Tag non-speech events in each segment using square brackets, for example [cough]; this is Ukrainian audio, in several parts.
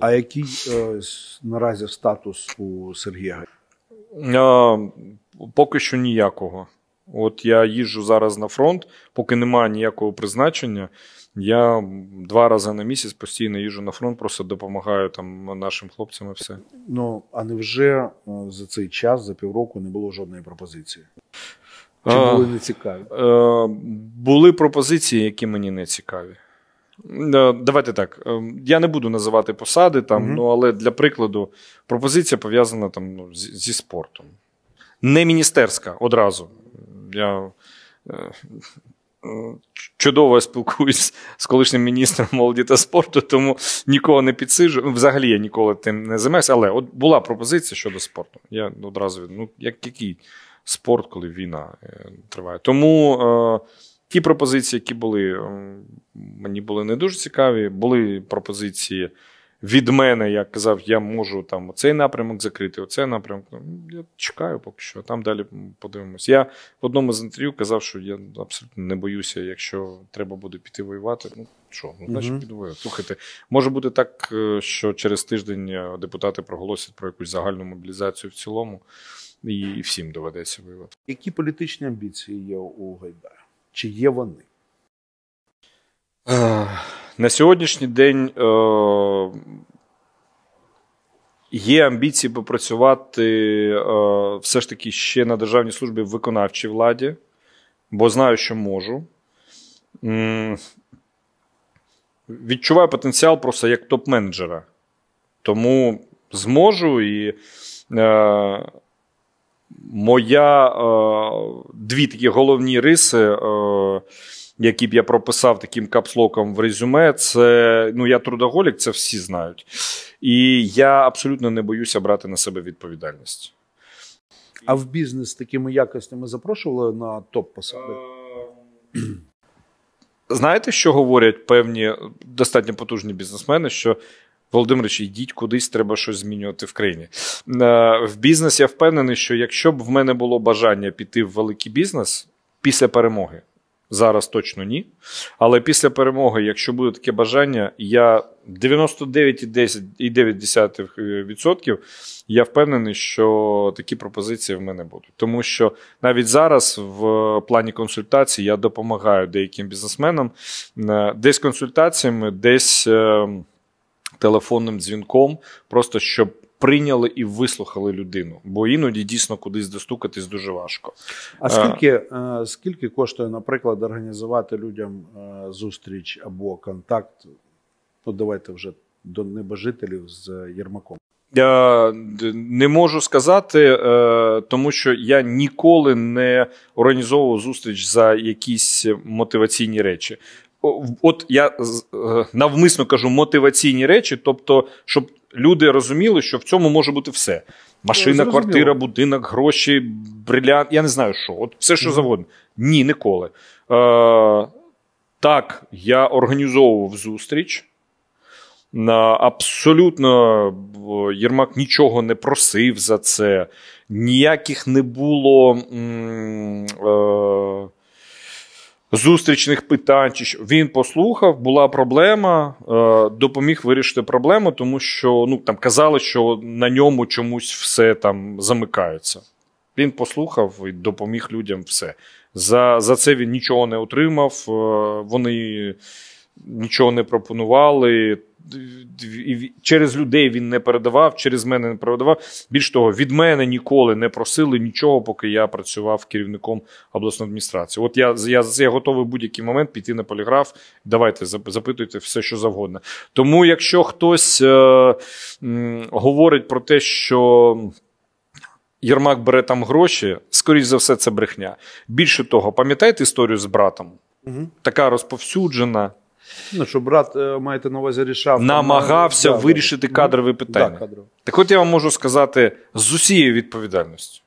А який е, наразі статус у Сергія? А, поки що ніякого. От я їжджу зараз на фронт, поки немає ніякого призначення. Я два рази на місяць постійно їжджу на фронт, просто допомагаю там нашим хлопцям і все. Ну а невже е, за цей час, за півроку, не було жодної пропозиції? Чи були не цікаві? Е, були пропозиції, які мені не цікаві. Е, Давайте так. е, Я не буду називати посади, там, Мгм. ну, але для прикладу, пропозиція пов'язана там, ну, зі, зі спортом. Не міністерська одразу. Я е, чудово спілкуюсь з колишнім міністром молоді та спорту, тому нікого не підсиджу. Ну, Взагалі я ніколи тим не займаюся, але от була пропозиція щодо спорту. Я одразу ну, як, який спорт, коли війна триває. Тому е, ті пропозиції, які були, е, мені були не дуже цікаві. Були пропозиції від мене, я казав, я можу там оцей напрямок закрити, оцей напрямок. Ну, Я чекаю поки що, а там далі подивимось. Я в одному з інтерв'ю казав, що я абсолютно не боюся, якщо треба буде піти воювати. Ну що, ну значить піду воювати. Слухайте, може бути так, е, що через тиждень е, депутати проголосять про якусь загальну мобілізацію в цілому, і, всім доведеться воювати. Які політичні амбіції є у Гайдая? Чи є вони? Е, На сьогоднішній день е, є амбіції попрацювати е, все ж таки ще на державній службі в виконавчій владі, бо знаю, що можу. Відчуваю потенціал просто як топ-менеджера. Тому зможу і. Е, Моя е, дві такі головні риси, е, які б я прописав таким капслоком в резюме, це ну я трудоголік, це всі знають. І я абсолютно не боюся брати на себе відповідальність. А в бізнес з такими якостями запрошували на топ-посади? Знаєте, що говорять певні достатньо потужні бізнесмени? Що Володимирович, йдіть кудись, треба щось змінювати в країні. В бізнес я впевнений, що якщо б в мене було бажання піти в великий бізнес після перемоги, зараз точно ні. Але після перемоги, якщо буде таке бажання, я 99,9% я впевнений, що такі пропозиції в мене будуть. Тому що навіть зараз в плані консультацій я допомагаю деяким бізнесменам е, десь консультаціями, десь е, телефонним дзвінком, просто щоб прийняли і вислухали людину. Бо іноді дійсно кудись достукатись дуже важко. А скільки, е, скільки коштує, наприклад, організувати людям е, зустріч або контакт? Ну, давайте вже до небожителів з Єрмаком. Я не можу сказати, е, тому що я ніколи не організовував зустріч за якісь мотиваційні речі. От я е, навмисно кажу мотиваційні речі, тобто, щоб люди розуміли, що в цьому може бути все: машина, квартира, будинок, гроші, брилянт, я не знаю що. От все, що завгодно. Ні, ніколи. Е, так, я організовував зустріч. На абсолютно Єрмак нічого не просив за це, ніяких не було е, зустрічних питань. Чи що. Він послухав, була проблема, е, допоміг вирішити проблему, тому що ну, там казали, що на ньому чомусь все там замикається. Він послухав і допоміг людям все. За, за це він нічого не отримав, е, вони нічого не пропонували. І Через людей він не передавав, через мене не передавав. Більш того, від мене ніколи не просили нічого, поки я працював керівником обласної адміністрації. От я, я, я готовий в будь-який момент піти на поліграф. Давайте запитуйте все, що завгодно. Тому, якщо хтось е, м, говорить про те, що. Єрмак бере там гроші, скоріш за все, це брехня. Більше того, пам'ятаєте історію з братом? Угу. Така розповсюджена, Ну, що брат, е, маєте на увазі рішав. намагався да, вирішити да. кадрові питання. Да, кадрові. Так от я вам можу сказати з усією відповідальністю.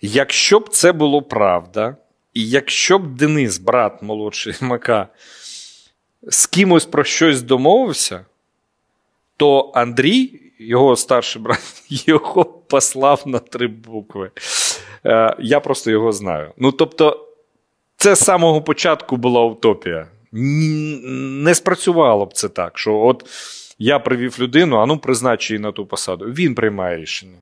Якщо б це було правда, і якщо б Денис, брат молодший [laughs] Мака, з кимось про щось домовився, то Андрій, його старший брат, [laughs] його послав на три букви. Е, Я просто його знаю. Ну, тобто, це з самого початку була утопія. Не спрацювало б це так, що от я привів людину, а ну призначу її на ту посаду. Він приймає рішення.